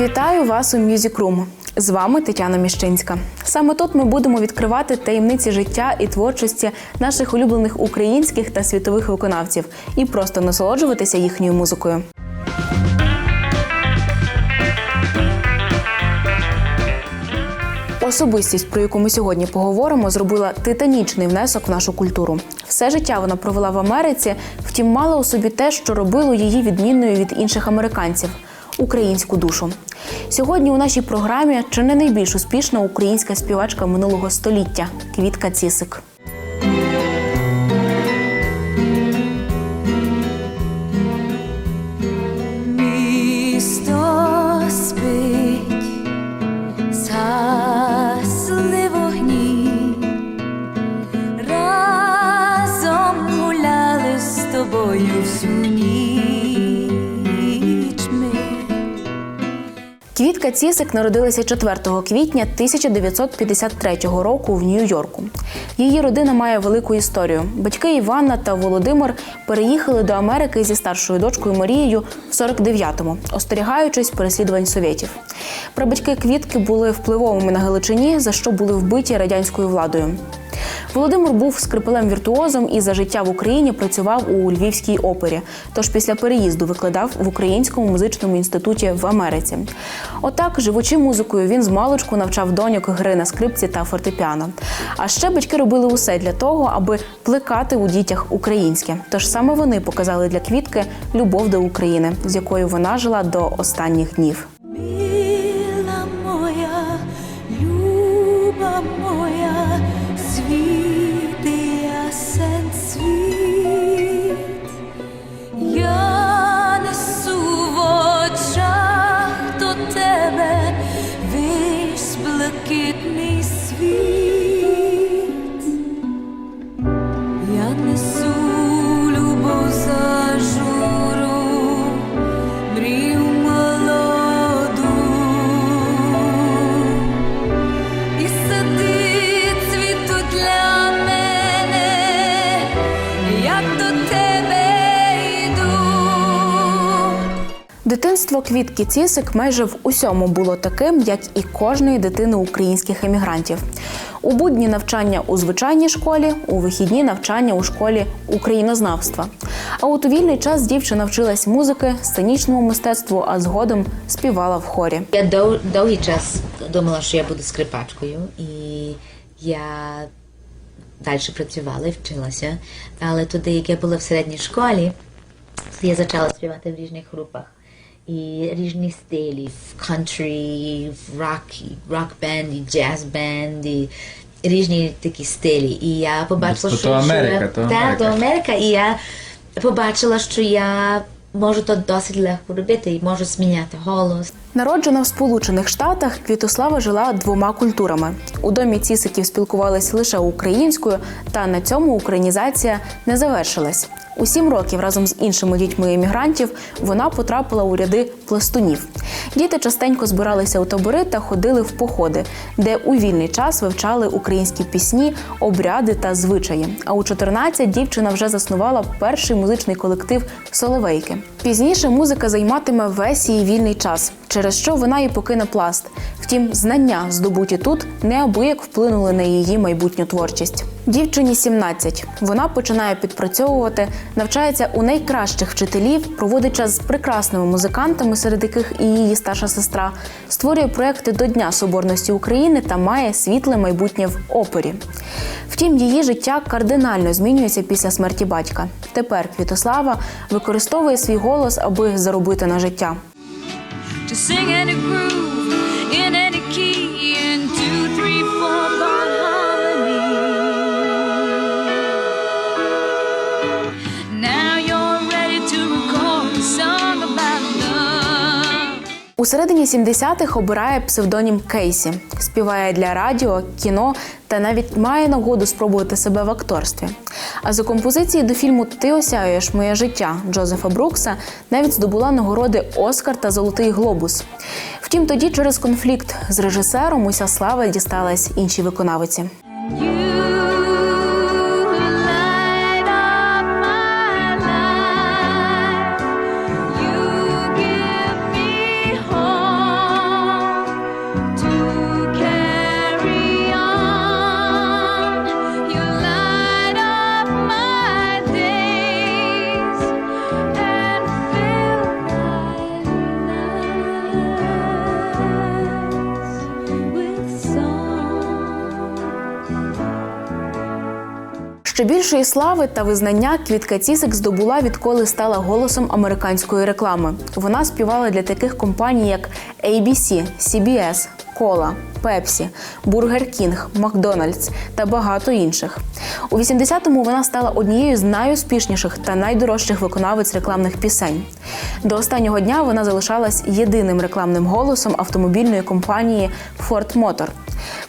Вітаю вас у Music Room. З вами Тетяна Міщинська. Саме тут ми будемо відкривати таємниці життя і творчості наших улюблених українських та світових виконавців і просто насолоджуватися їхньою музикою. Особистість, про яку ми сьогодні поговоримо, зробила титанічний внесок в нашу культуру. Все життя вона провела в Америці, втім мала у собі те, що робило її відмінною від інших американців українську душу. Сьогодні у нашій програмі чи не найбільш успішна українська співачка минулого століття Квітка Цісик. Тобою всю ніч ми. Квітка Цісик народилася 4 квітня 1953 року в Нью-Йорку. Її родина має велику історію. Батьки Іванна та Володимир переїхали до Америки зі старшою дочкою Марією в 49-му, остерігаючись переслідувань совєтів. Прабатьки Квітки були впливовими на Галичині, за що були вбиті радянською владою. Володимир був скрипелем віртуозом і за життя в Україні працював у Львівській опері. Тож після переїзду викладав в Українському музичному інституті в Америці. Отак, живучи музикою, він з маличку навчав доньок гри на скрипці та фортепіано. А ще батьки робили усе для того, аби плекати у дітях українське. Тож саме вони показали для квітки любов до України, з якою вона жила до останніх днів. me sweet. Дитинство квітки Цісик майже в усьому було таким, як і кожної дитини українських емігрантів. У будні навчання у звичайній школі, у вихідні навчання у школі українознавства. А от у вільний час дівчина вчилась музики, сценічному мистецтву, а згодом співала в хорі. Я дов, довгий час думала, що я буду скрипачкою, і я далі працювала і вчилася. Але тоді, як я була в середній школі, я почала співати в різних групах. І різні стилі, в country, в rock, і rock band, і jazz band, і різні такі стилі. І я побачила, то що, то Америка, що я, то Та, Америка. то Америка, і я побачила, що я можу то досить легко робити і можу зміняти голос. Народжена в Сполучених Штатах, Квітослава жила двома культурами. У домі цісиків спілкувалися лише українською, та на цьому українізація не завершилась. У сім років разом з іншими дітьми емігрантів вона потрапила у ряди пластунів. Діти частенько збиралися у табори та ходили в походи, де у вільний час вивчали українські пісні, обряди та звичаї. А у 14 дівчина вже заснувала перший музичний колектив Соловейки. Пізніше музика займатиме весь її вільний час, через що вона і покине пласт. Втім, знання, здобуті тут, неабияк вплинули на її майбутню творчість. Дівчині 17. Вона починає підпрацьовувати, навчається у найкращих вчителів, проводить час з прекрасними музикантами, серед яких і її старша сестра, створює проекти до Дня Соборності України та має світле майбутнє в опері. Втім, її життя кардинально змінюється після смерті батька. Тепер Квітослава використовує свій голос, аби заробити на життя. to sing any groove У середині 70-х обирає псевдонім Кейсі, співає для радіо, кіно та навіть має нагоду спробувати себе в акторстві. А за композиції до фільму Ти осяюєш моє життя Джозефа Брукса навіть здобула нагороди Оскар та Золотий Глобус. Втім, тоді через конфлікт з режисером уся слава дісталась іншій виконавиці. Ще більшої слави та визнання Квітка Цісик здобула, відколи стала голосом американської реклами. Вона співала для таких компаній, як ABC, CBS, Cola, Pepsi, Burger King, Макдональдс та багато інших. У 80-му вона стала однією з найуспішніших та найдорожчих виконавиць рекламних пісень. До останнього дня вона залишалась єдиним рекламним голосом автомобільної компанії Ford Motor.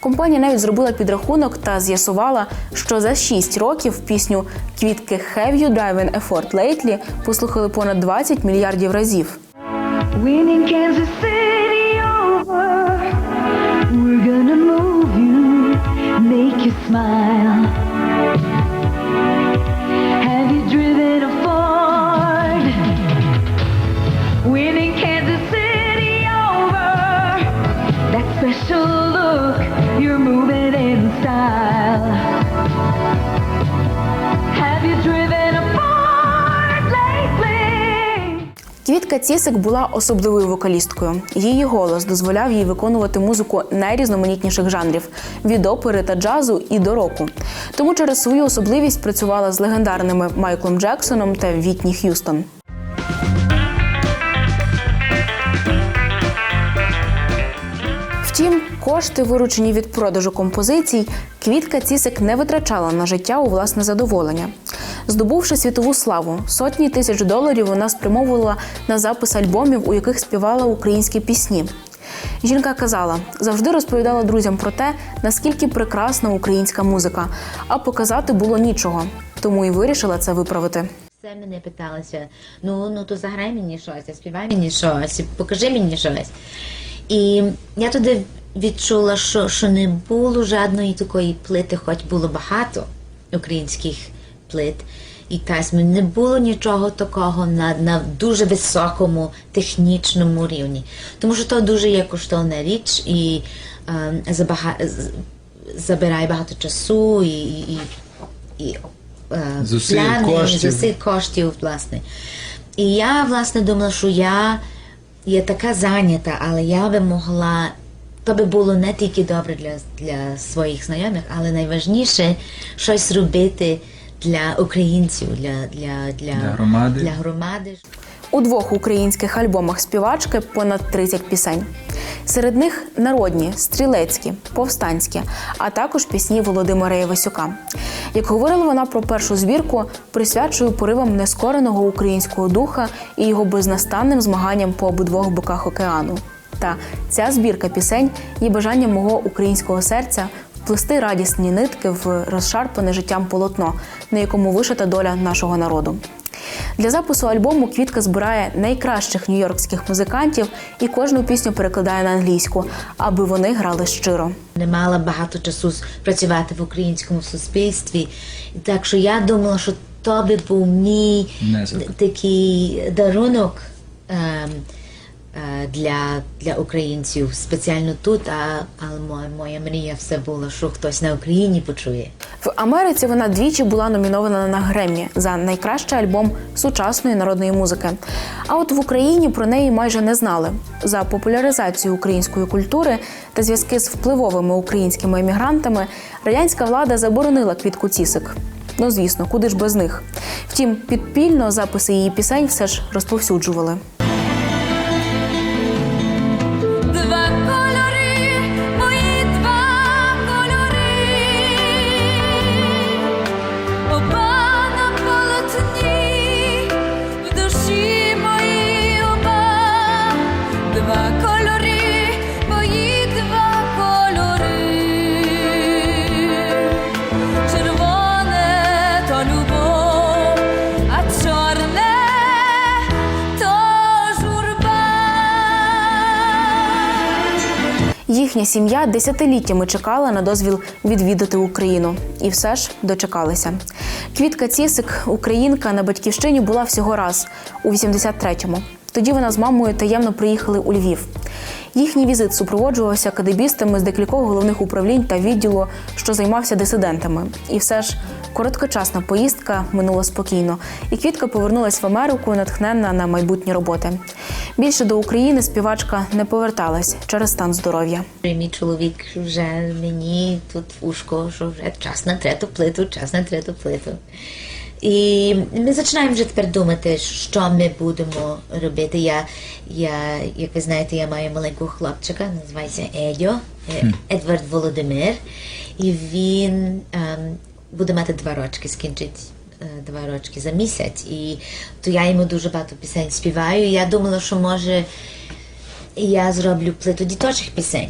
Компанія навіть зробила підрахунок та з'ясувала, що за 6 років пісню Квітки Have You Driven a Ford Lately послухали понад 20 мільярдів разів. Квітка Цісик була особливою вокалісткою. Її голос дозволяв їй виконувати музику найрізноманітніших жанрів від опери та джазу і до року. Тому через свою особливість працювала з легендарними Майклом Джексоном та Вітні Х'юстон. Втім, кошти, виручені від продажу композицій, Квітка Цісик не витрачала на життя у власне задоволення. Здобувши світову славу, сотні тисяч доларів вона спрямовувала на запис альбомів, у яких співала українські пісні. Жінка казала, завжди розповідала друзям про те, наскільки прекрасна українська музика, а показати було нічого, тому і вирішила це виправити. Все мене питалися, ну, ну то заграй мені щось, заспівай мені щось, покажи мені щось. І я туди відчула, що, що не було жодної такої плити, хоч було багато українських плит. І тась не було нічого такого на, на дуже високому технічному рівні. Тому що то дуже є коштовна річ і е, забага, забирає багато часу і, і, і, і е, Зусиль, плани, коштів. зусиль коштів, власне. І я, власне, думала, що я є така зайнята, але я би могла. То би було не тільки добре для, для своїх знайомих, але найважніше щось робити для українців, для, для, для, Для громади. Для громади. У двох українських альбомах співачки понад 30 пісень. Серед них народні, стрілецькі, повстанські, а також пісні Володимира Євасюка. Як говорила вона про першу збірку, присвячую поривам нескореного українського духа і його безнастанним змаганням по обидвох боках океану. Та ця збірка пісень є бажанням мого українського серця вплести радісні нитки в розшарпане життям полотно, на якому вишита доля нашого народу. Для запису альбому Квітка збирає найкращих нью-йоркських музикантів і кожну пісню перекладає на англійську, аби вони грали щиро. Не мала багато часу працювати в українському суспільстві. Так що я думала, що то би був мій такий дарунок ем, для, для українців спеціально тут, а, але моя, мрія все була, що хтось на Україні почує. В Америці вона двічі була номінована на Греммі за найкращий альбом сучасної народної музики. А от в Україні про неї майже не знали. За популяризацію української культури та зв'язки з впливовими українськими емігрантами радянська влада заборонила квітку цісик. Ну звісно, куди ж без них. Втім, підпільно записи її пісень все ж розповсюджували. Їхня сім'я десятиліттями чекала на дозвіл відвідати Україну, і все ж дочекалися. Квітка Цісик, українка на батьківщині, була всього раз у 83-му. Тоді вона з мамою таємно приїхали у Львів. Їхній візит супроводжувався кадебістами з декількох головних управлінь та відділу, що займався дисидентами. І все ж короткочасна поїздка минула спокійно, і Квітка повернулась в Америку, натхненна на майбутні роботи. Більше до України співачка не поверталась через стан здоров'я. Мій чоловік вже мені тут ушко, що вже час на трету плиту, час на трету плиту. І ми починаємо вже тепер думати, що ми будемо робити. Я, я як ви знаєте, я маю маленького хлопчика, називається Едьо, е, Едвард Володимир. І він ем, буде мати два рочки, скінчить е, два рочки за місяць. І то я йому дуже багато пісень співаю. І я думала, що може я зроблю плиту діточих пісень.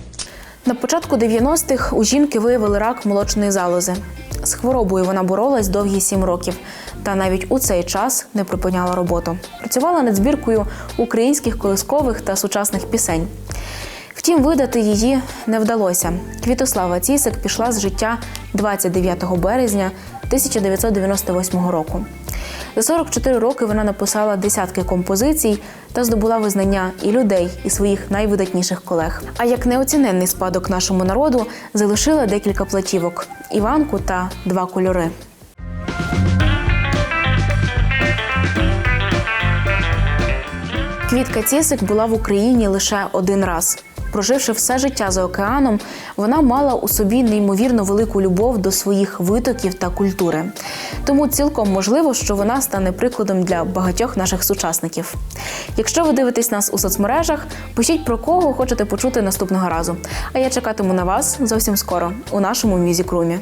На початку 90-х у жінки виявили рак молочної залози. З хворобою вона боролась довгі сім років, та навіть у цей час не припиняла роботу. Працювала над збіркою українських колискових та сучасних пісень. Втім, видати її не вдалося. Квітослава Цісик пішла з життя 29 березня 1998 року. За 44 роки вона написала десятки композицій та здобула визнання і людей, і своїх найвидатніших колег. А як неоціненний спадок нашому народу залишила декілька платівок: Іванку та два кольори. Квітка Цісик була в Україні лише один раз. Проживши все життя за океаном, вона мала у собі неймовірно велику любов до своїх витоків та культури. Тому цілком можливо, що вона стане прикладом для багатьох наших сучасників. Якщо ви дивитесь нас у соцмережах, пишіть про кого хочете почути наступного разу. А я чекатиму на вас зовсім скоро у нашому мюзікрумі.